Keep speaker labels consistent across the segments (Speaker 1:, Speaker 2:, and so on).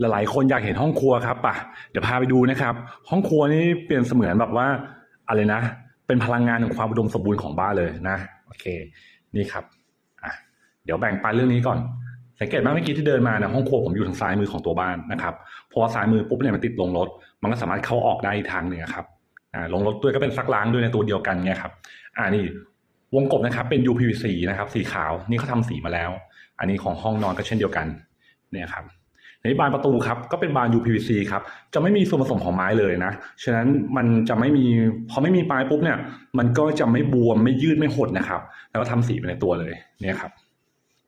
Speaker 1: หลายๆ คนอยากเห็นห้องครัวครับป่ะเดี๋ยวพาไปดูนะครับ ห้องครัวนี่เปลี่ยนเสมือนแบบว่าอะไรนะ เป็นพลังงานของความอุดมสมบูรณ์ของบ้านเลยนะโอเค นี่ครับอะเดี๋ยวแบ่งปันเรื่องนี้ก่อน สังเกตไหมเมื่อกี้ที่เดินมาเนี่ยห้องครัวผมอยู่ทางซ้ายมือของตัวบ้านนะครับพราะว่าซ้ายมือปุ๊บเนี่ยมันติดลงรถ มันก็สามารถเข้าออกได้อีกทางหนึ่งครับอ่าลงรถด้วยก็เป็นซักล้างด้วยในตัวเดียวกันเนี่ยครับ อ่านี่วงกบนะครับเป็น UPVC นะครับ สีขาวนี่เขาทำสีมาแล้ว อันนี้ของห้องนอนก็เช่นเดียวกันเนี่ยครับ ในบานประตูครับก็เป็นบาน UPVC ครับจะไม่มีส่วนผสมของไม้เลยนะ ฉะนั้นมันจะไม่มีพอไม่มีปลายปุ๊บเนี่ย มันก็จะไม่บวมไม่ยืดไม่หดนะครับ แล้วก็ทำสีไปในตัวเลยเนี่ยครับ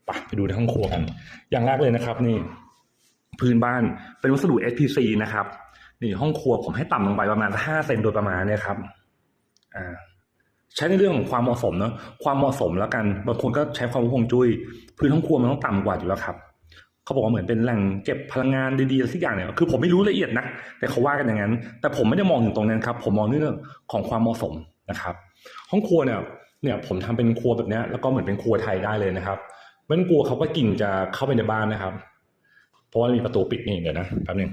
Speaker 1: ไปไปดูในห้องครัวกัน อย่างแรกเลยนะครับ นี่ พื้นบ้านเป็นวัสดุ SPC นะครับนี่ห้องครัวผมให้ต่ำลงไปประมาณ5เซนโดยประมาณเนี่ยครับอ่าใช้ในเรื่องของความเหมาะสมเนาะความเหมาะสมแล้วกันบางคนก็ใช้ความรู้ฮวงจุ้ยพื้นห้องครัวมันต้องต่ำกว่าอยู่แล้วครับ เขาบอกว่าเหมือนเป็นแหล่งเก็บพลังงานดีๆสักอย่างเนี่ยคือผมไม่รู้ละเอียดนะแต่เขาว่ากันอย่างนั้น แต่ผมไม่ได้มองถึงตรงนั้นครับผมมองเรื่องของความเหมาะสมนะครับ ห้องครัวเนี่ยเนี่ยผมทำเป็นครัวแบบนี้แล้วก็เหมือนเป็นครัวไทยได้เลยนะครับไม่ต้องกลัวเขาว่ากลิ่นจะเข้าไปในบ้านนะครับ เพราะว่ามีประตูปิดนี่เดี๋ยวนะแป๊บหนึง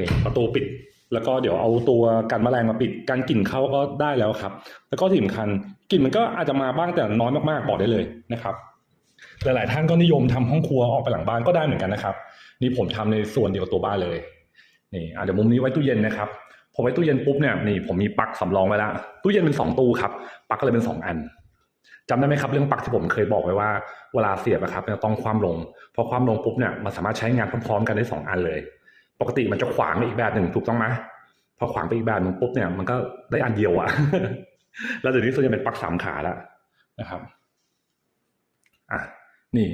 Speaker 1: นี่ประตูปิด แล้วก็เดี๋ยวเอาตัวกันแมลงมาปิดกันกลิ่นเข้าก็ได้แล้วครับ แล้วก็ที่สำคัญกลิ่นมันก็อาจจะมาบ้างแต่น้อยมากๆบอกได้เลยนะครับ หลาย ๆ ท่านก็นิยมทำห้องครัวออกไปหลังบ้านก็ได้เหมือนกันนะครับ นี่ผมทำในส่วนเดียวกับตัวบ้านเลยนี่อาจจะเดี๋ยวมุมนี้ไว้ตู้เย็นนะครับพอไว้ตู้เย็นปุ๊บเนี่ยนี่ผมมีปลั๊กสำรองไว้แล้วตู้เย็นเป็นสองตู้ครับปลั๊กก็เลยเป็นสองอันจำได้ไหมครับเรื่องปลั๊กที่ผมเคยบอกไว้ว่าเวลาเสียบนะครับเนี่ยต้องคว่ำลงพอคว่ำลงปุ๊บเนี่ยมันสามารถใช้งานพร้อมๆ กันได้สองอันเลย ปกติมันจะขวางไปอีกแบบหนึ่งถูกต้องไหมพอขวางไปอีกแบบหนึ่งปุ๊บเนี่ยมันก็ได้อันเดียวอะแล้วเดี๋ยวนี้ส่วนใหญ่เป็นปลั๊กสามขาแล้วนะครับอะ นี่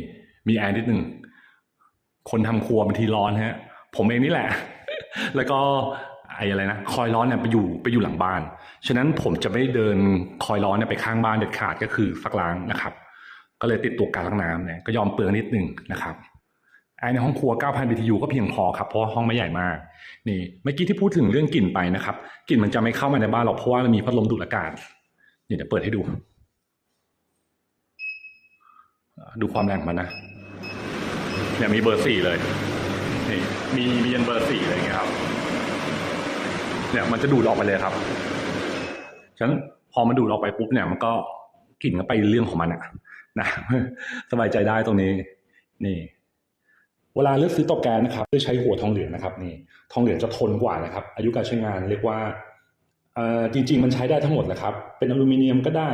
Speaker 1: มีแอร์นิดหนึ่ง คนทำครัวบางทีร้อนฮะ ผมเองนี่แหละ แล้วก็ไอ้อะไรนะคอยร้อนเนี่ยไปอยู่ไปอยู่หลังบ้าน ฉะนั้นผมจะไม่เดินคอยร้อนเนี่ยไปข้างบ้านเด็ดขาดก็คือซักล้างนะครับ ก็เลยติดตัวการล้างน้ำเนี่ยก็ยอมเปลืองนิดหนึ่งนะครับแอร์ในห้องครัว 9,000 BTU ก็เพียงพอครับ เพราะห้องไม่ใหญ่มาก นี่เมื่อกี้ที่พูดถึงเรื่องกลิ่นไปนะครับ กลิ่นมันจะไม่เข้ามาในบ้านหรอกเพราะว่ามันมีพัดลมดูดอากาศ นี่เดี๋ยวเปิดให้ดู ดูความแรงมันนะเนี่ยมีเบอร์สี่เลยนี่มีมียันเบอร์สี่เลยอย่างเงี้ยครับ เนี่ยมันจะดูดออกไปเลยครับฉะนั้นพอมันดูดออกไปปุ๊บเนี่ยมันก็กลิ่นก็ไปเรื่องของมันอะนะสบายใจได้ตรงนี้ นี่ เวลาเลือกซื้อเตาแก๊สนะครับเลือกใช้หัวทองเหลืองนะครับ นี่ ทองเหลืองจะทนกว่านะครับ อายุการใช้งานเรียกว่าเอ่อจริง ๆ มันใช้ได้ทั้งหมดแหละครับ เป็นอลูมิเนียมก็ได้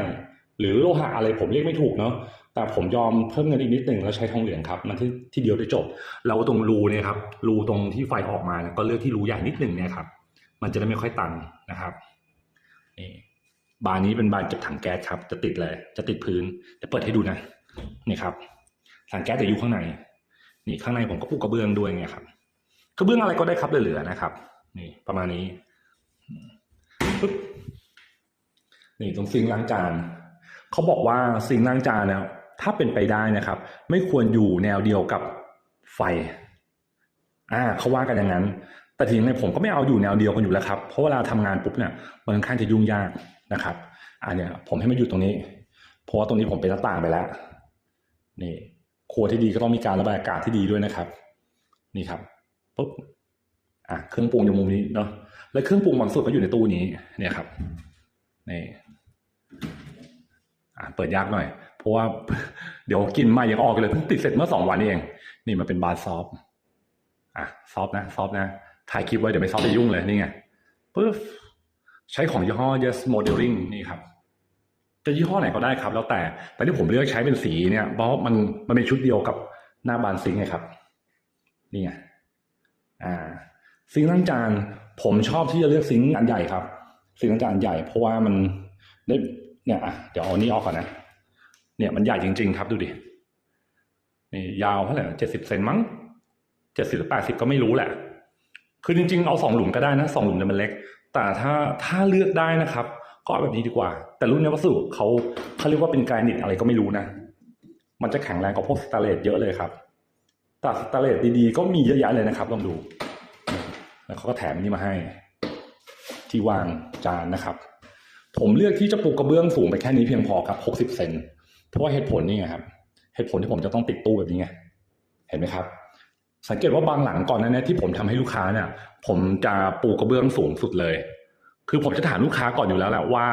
Speaker 1: หรือโลหะอะไรผมเรียกไม่ถูกเนาะ แต่ผมยอมเพิ่มเงินอีกนิดหนึ่งแล้วใช้ทองเหลืองครับ มันที่ที่เดียวได้จบ แล้วตรงรูเนี่ยครับรูตรงที่ไฟออกมาเนี่ยก็เลือกที่รูใหญ่นิดหนึ่งเนี่ยครับ มันจะได้ไม่ค่อยตันนะครับนี่บานนี้เป็นบานเก็บถังแก๊สครับ จะติดเลยจะติดพื้นจะเปิดให้ดูนะนี่ครับถังแก๊สจะอยู่ข้างใน นี่ข้างในผมก็ปูกระเบื้องด้วยไงครับกระเบื้องอะไรก็ได้ครับเหลือๆนะครับ นี่ประมาณนี้นี่ตรงซิงล้างจานเขาบอกว่าซิงล้างจานเนี่ย ถ้าเป็นไปได้นะครับ ไม่ควรอยู่แนวเดียวกับไฟอ่าเขาว่ากันอย่างนั้น แต่ทีนี้ผมก็ไม่เอาอยู่แนวเดียวกันอยู่แล้วครับ เพราะเวลาทำงานปุ๊บเนี่ยมันค่อนข้างจะยุ่งยากนะครับอ่าเนี่ยผมให้มันอยู่ตรงนี้ เพราะว่าตรงนี้ผมเป็นหน้าต่างไปแล้ว นี่ครัวที่ดีก็ต้องมีการระบายอากาศที่ดีด้วยนะครับ นี่ครับปุ๊บอะเครื่องปรุงอยู่มุมนี้เนาะและเครื่องปรุงบางส่วนก็อยู่ในตู้นี้ เนี่ยครับนี่อะเปิดยากหน่อย เพราะว่าเดี๋ยวกินมายังออกเลยเพิ่งติดเสร็จเมื่อสองวันนี้เอง นี่มันเป็นบาร์ซอฟอะซอฟนะซอฟนะถ่ายคลิปไว้เดี๋ยวไม่ซอฟต์จะยุ่งเลยนี่ไงปุ๊บใช้ของยี่ห้อ Yes Modeling นี่ครับจะยี่ห้อไหนก็ได้ครับ แล้วแต่แต่ที่ผมเลือกใช้เป็นสีเนี่ย เพราะมันมันเป็นชุดเดียวกับหน้าบานซิงค์ไงครับ นี่ไงอ่าซิงล้างจานผมชอบที่จะเลือกซิงอันใหญ่ครับซิงล้างจานใหญ่เพราะว่ามันได้เนี่ยอะเดี๋ยวเอานี้ออกก่อนนะ เนี่ยมันใหญ่จริง ๆ ครับดูดินี่ยาวเท่าไหร่เจ็ดสิบเซนมั้งเจ็ดสิบหรือแปดสิบก็ไม่รู้แหละ คือจริง ๆ เอาสองหลุมก็ได้นะสองหลุมเนี่ยมันเล็ก แต่ถ้าถ้าเลือกได้นะครับ ก็แบบนี้ดีกว่า แต่รุ่นนี้วัสดุเขาเขาเรียกว่าเป็นแกรนิตอะไรก็ไม่รู้นะ มันจะแข็งแรงกว่าพวกสแตเลสเยอะเลยครับแต่สแตเลสดีๆ ก็มีเยอะแยะเลยนะครับลองดู แล้วเขาก็แถมนนี้มาให้ ที่วางจานนะครับ ผมเลือกที่จะปลูกระเบื้องสูงไปแค่นี้เพียงพอครับ 60 เซน เพราะว่าเหตุผลนี่ไงครับ เหตุผลที่ผมจะต้องติดตู้แบบนี้ไงเห็นไหมครับ สังเกตว่าบางหลังก่อนนั้นเนี่ยที่ผมทำให้ลูกค้าเนี่ย ผมจะปูกระเบื้องสูงสุดเลย คือผมจะถามลูกค้าก่อนอยู่แล้วแหละว่า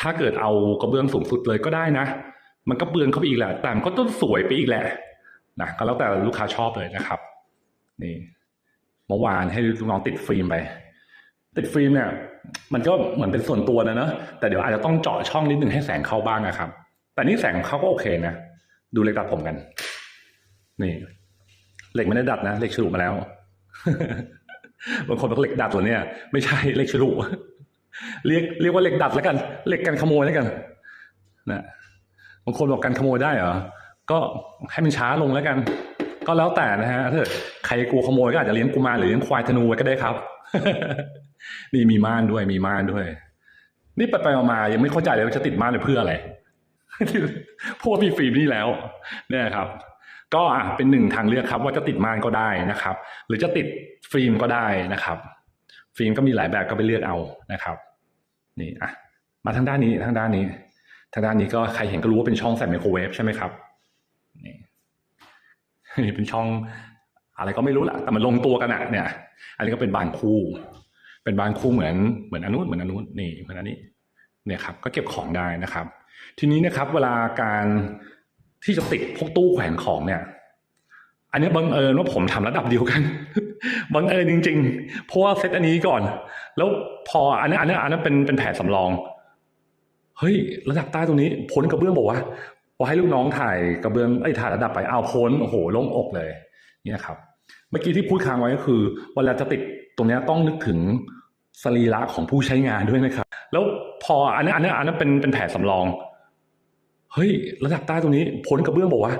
Speaker 1: ถ้าเกิดเอากระเบื้องสูงสุดเลยก็ได้นะ มันก็เปลืองเข้าไปอีกแหละแต่มันก็ต้องสวยไปอีกแหละนะก็แล้วแต่ลูกค้าชอบเลยนะครับ นี่เมื่อวานให้ลูกน้องติดฟิล์มไป ติดฟิล์มเนี่ย มันก็เหมือนเป็นส่วนตัวนะเนอะแต่เดี๋ยวอาจจะต้องเจาะช่องนิดหนึ่งให้แสงเข้าบ้างนะครับ แต่นี่แสงเขาก็โอเคนะ ดูเหล็กดัดผมกัน นี่เหล็กไม่ได้ดัดนะเหล็กฉลุมาแล้วบางคนบอกเหล็กดัดตัวเนี้ยไม่ใช่เหล็กฉลุเรียกเรียกว่าเหล็กดัดแล้วกันเหล็กกันขโมยแล้วกันนะบางคนบอกกันขโมยได้เหรอก็ให้มันช้าลงแล้วกัน ก็แล้วแต่นะฮะถ้าใครกลัวขโมยก็อาจจะเลี้ยงกุมารหรือเลี้ยงควายธนูไว้ก็ได้ครับ นี่มีม่านด้วยมีม่านด้วย นี่ไปไปมายังไม่เข้าใจเลยว่าจะติดม่านไปเพื่ออะไร พว่ามีฟิล์มนี่แล้วเนี่ยครับ ก็อะเป็นหนึ่งทางเลือกครับ ว่าจะติดม่านก็ได้นะครับ หรือจะติดฟิล์มก็ได้นะครับ ฟิล์มก็มีหลายแบบก็ไปเลือกเอานะครับ นี่อะมาทางด้านนี้ทางด้านนี้ ทางด้านนี้ก็ใครเห็นก็รู้ว่าเป็นช่องใส่ไมโครเวฟใช่ไหมครับนี่นี่เป็นช่องอะไรก็ไม่รู้แหละแต่มันลงตัวกันอะเนี่ย อันนี้ก็เป็นบานคู่ เป็นบานคู่เหมือนเหมือนอนุนเหมือนอนนุนนี่เหมือนอันนี้ เนี่ยครับ ก็เก็บของได้นะครับ ทีนี้นะครับ เวลาการที่จะติดพวกตู้แขวนของเนี่ย อันนี้บังเอิญว่าผมทำระดับเดียวกันบังเอิญจริง ๆ เพราะว่าเซตอันนี้ก่อน แล้วพออันนี้อันนี้อันนั้นเป็นเป็นแผนสำรอง เฮ้ย ระดับใต้ตรงนี้พ้นกระเบื้องบอกว่าพอให้ลูกน้องถ่ายกระเบื้องไอ้ถ่ายระดับไปเอาวพ้นโอ้โหโล่งอกเลย เนี่ยครับ เมื่อกี้ที่พูดค้างไว้ก็คือ เวลาจะติดตรงเนี้ยต้องนึกถึงสรีระของผู้ใช้งานด้วยนะครับ แล้วพออันนี้อันนี้อันนั้นเป็นเป็นแผนสำรอง เฮ้ยระดับใต้ตรงนี้พ้นกระเบื้องบอกว่า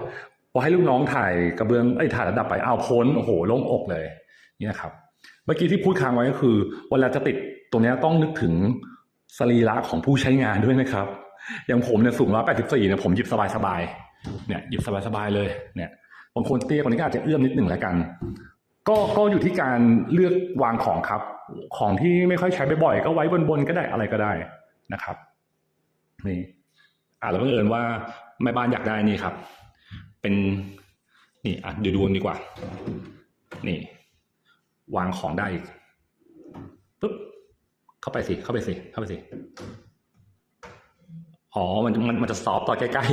Speaker 1: พอให้ลูกน้องถ่ายกระเบื้องไอ้ถ่ายระดับไปเอาวพ้นโอ้โหโล่งอกเลยเนี่ยครับ เมื่อกี้ที่พูดค้างไว้ก็คือเวลาจะติดตรงนี้ต้องนึกถึงสรีระของผู้ใช้งานด้วยนะครับ อย่างผมเนี่ยสูงร้อยแปดสิบสี่เนี่ยผมหยิบสบายๆเนี่ยหยิบสบายๆเลยเนี่ยบางคนเตี้ยกว่านี้ก็อาจจะเอื้อมนิดหนึ่งแล้วกัน ก็ก็อยู่ที่การเลือกวางของครับ ของที่ไม่ค่อยใช้บ่อยๆก็ไว้บนๆก็ได้อะไรก็ได้นะครับนี่ อ่าแล้วบังเอิญว่าแม่บ้านอยากได้นี่ครับ เป็นนี่อะเดี๋ยวดูดีกว่า นี่ วางของได้อีกปุ๊บเข้าไปสิเข้าไปสิเข้าไปสิอ๋อมันมันมันจะซอฟต์ต่อใกล้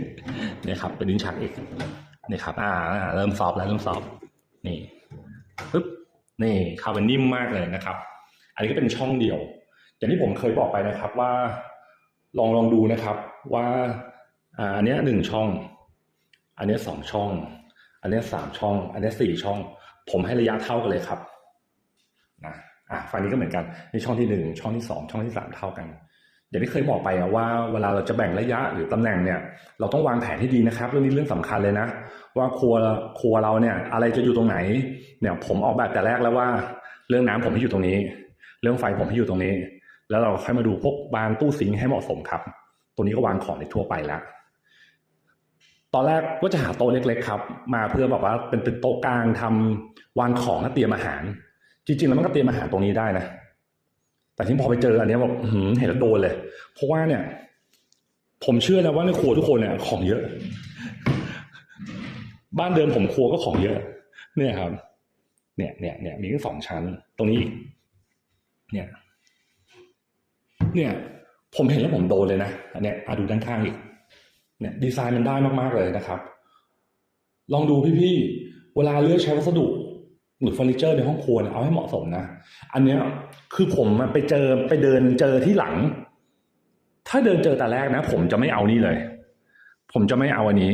Speaker 1: ๆเนี่ยครับ เป็นลิ้นชักอีกนี่ครับ อ่า เริ่มซอฟแล้วเริ่มซอฟนี่ปุ๊บนี่เข้าไปนิ่มมากเลยนะครับ อันนี้ก็เป็นช่องเดียว อย่างที่ผมเคยบอกไปนะครับว่า ลองลองดูนะครับว่าอันนี้หนึ่งช่อง อันนี้สองช่อง อันนี้สามช่อง อันนี้สี่ช่อง ผมให้ระยะเท่ากันเลยครับนะอะฝั่งนี้ก็เหมือนกันนี่ช่องที่หนึ่งช่องที่สองช่องที่สามเท่ากันอย่างที่เคยบอกไปว่าเวลาเราจะแบ่งระยะหรือตำแหน่งเนี่ย เราต้องวางแผนให้ดีนะครับ เรื่องนี้เรื่องสำคัญเลยนะ ว่าครัวครัวเราเนี่ย อะไรจะอยู่ตรงไหน เนี่ย ผมออกแบบแต่แรกแล้วว่า เรื่องน้ำผมให้อยู่ตรงนี้ เรื่องไฟผมให้อยู่ตรงนี้ แล้วเราค่อยมาดูพวกบานตู้ซิงให้เหมาะสมครับ ตัวนี้ก็วางของในทั่วไปแล้ว ตอนแรกก็จะหาโต๊ะเล็กๆครับ มาเพื่อแบบว่าเป็นเป็นโต๊ะกลางทำวางของและเตรียมอาหาร จริงๆแล้วมันก็เตรียมอาหารตรงนี้ได้นะ แต่ที่พอไปเจออันนี้บอกเห็นแล้วโดนเลย เพราะว่าเนี่ย ผมเชื่อนะว่าในครัวทุกคนเนี่ยของเยอะ บ้านเดิมผมครัวก็ของเยอะ เนี่ยครับ เนี่ยเนี่ยเนี่ยมีแค่สองชั้น ตรงนี้ เนี่ย เนี่ย ผมเห็นแล้วผมโดนเลยนะอันเนี้ยอะดูด้านข้างอีก เนี่ย ดีไซน์มันได้มากๆเลยนะครับ ลองดูพี่ๆเวลาเลือกใช้วัสดุหรือเฟอร์นิเจอร์ในห้องครัวเนี่ยเอาให้เหมาะสมนะ อันเนี้ยคือผมไปเจอไปเดินเจอที่หลัง ถ้าเดินเจอแต่แรกนะ ผมจะไม่เอานี่เลย ผมจะไม่เอาอันนี้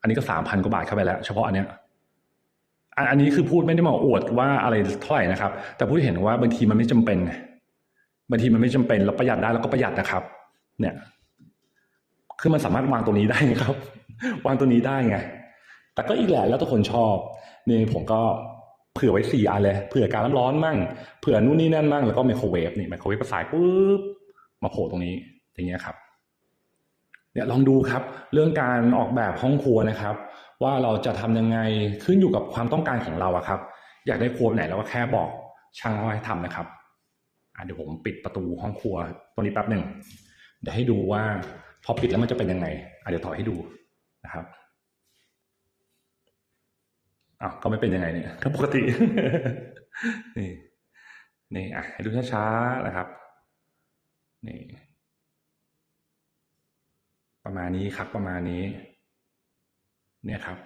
Speaker 1: อันนี้ก็สามพันกว่าบาทเข้าไปแล้ว เฉพาะอันเนี้ยอันอันนี้คือพูดไม่ได้มาอวดว่าอะไรเท่าไหร่นะครับ แต่พูดเห็นว่าบางทีมันไม่จำเป็น บางทีมันไม่จำเป็นแล้วประหยัดได้แล้วก็ประหยัดนะครับ เนี่ย คือมันสามารถวางตัวนี้ได้ครับ วางตัวนี้ได้ไง แต่ก็อีกแหละแล้วแต่คนชอบนี่ผมก็เผื่อไว้สี่อันเลยเผื่อการน้ำร้อนมั่งเผื่อนู่นนี่นั่นมั่งแล้วก็ไมโครเวฟนี่ไมโครเวฟประสายปุ๊บมาโผล่ตรงนี้อย่างเงี้ยครับ เนี่ยลองดูครับ เรื่องการออกแบบห้องครัวนะครับ ว่าเราจะทำยังไงขึ้นอยู่กับความต้องการของเราอะครับ อยากได้ครัวไหนเราก็แค่บอกช่างเขาให้ทำนะครับ เดี๋ยวผมปิดประตูห้องครัวตรงนี้แป๊บหนึ่งเดี๋ยวให้ดูว่าพอปิดแล้วมันจะเป็นยังไงเดี๋ยวถอยให้ดูนะครับอ้าวก็ไม่เป็นยังไงเนี่ยก็ปกติ นี่นี่อะให้ดูช้าๆนะครับนี่ประมาณนี้ครับประมาณนี้ เนี่ยครับ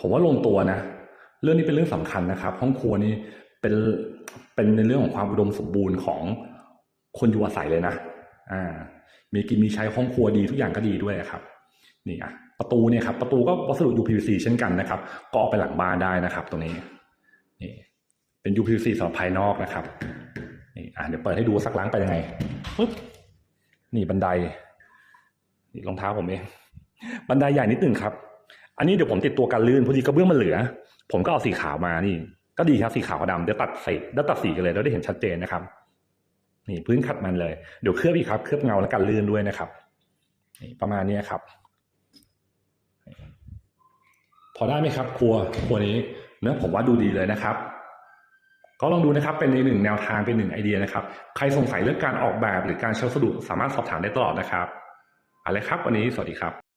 Speaker 1: ผมว่าลงตัวนะ เรื่องนี้เป็นเรื่องสำคัญนะครับ ห้องครัวนี่ เป็นเป็นในเรื่องของความอุดมสมบูรณ์ของคนอยู่อาศัยเลยนะอ่ามีกินมีใช้ห้องครัวดีทุกอย่างก็ดีด้วยครับนี่อะประตูเนี่ยครับประตูก็วัสดุ UPVC เช่นกันนะครับก็เอาไปหลังบ้านได้นะครับ ตรงนี้นี่เป็น UPVC สำหรับภายนอกนะครับนี่อะเดี๋ยวเปิดให้ดูว่าซักล้างไปยังไงปึ๊บนี่บันไดนี่รองเท้าผมเองบันไดใหญ่นิดหนึ่งครับ อันนี้เดี๋ยวผมติดตัวกันลื่นพอดีกระเบื้องมันเหลือ ผมก็เอาสีขาวมานี่ ก็ดีครับสีขาวกับดำเดี๋ยวตัดสีเดี๋ยวตัดสีกันเลยเราได้เห็นชัดเจนนะครับ นี่พื้นขัดมันเลยเดี๋ยวเคลือบอีกครับ เคลือบเงาและกันลื่นด้วยนะครับนี่ประมาณนี้ครับ พอได้ไหมครับ ครัวครัวนี้เนื้อผมว่าดูดีเลยนะครับ ก็ลองดูนะครับเป็นในหนึ่งแนวทางเป็นหนึ่งไอเดียนะครับ ใครสงสัยเรื่องการออกแบบหรือการใช้วัสดุสามารถสอบถามได้ตลอดนะครับเอะไรครับ วันนี้สวัสดีครับ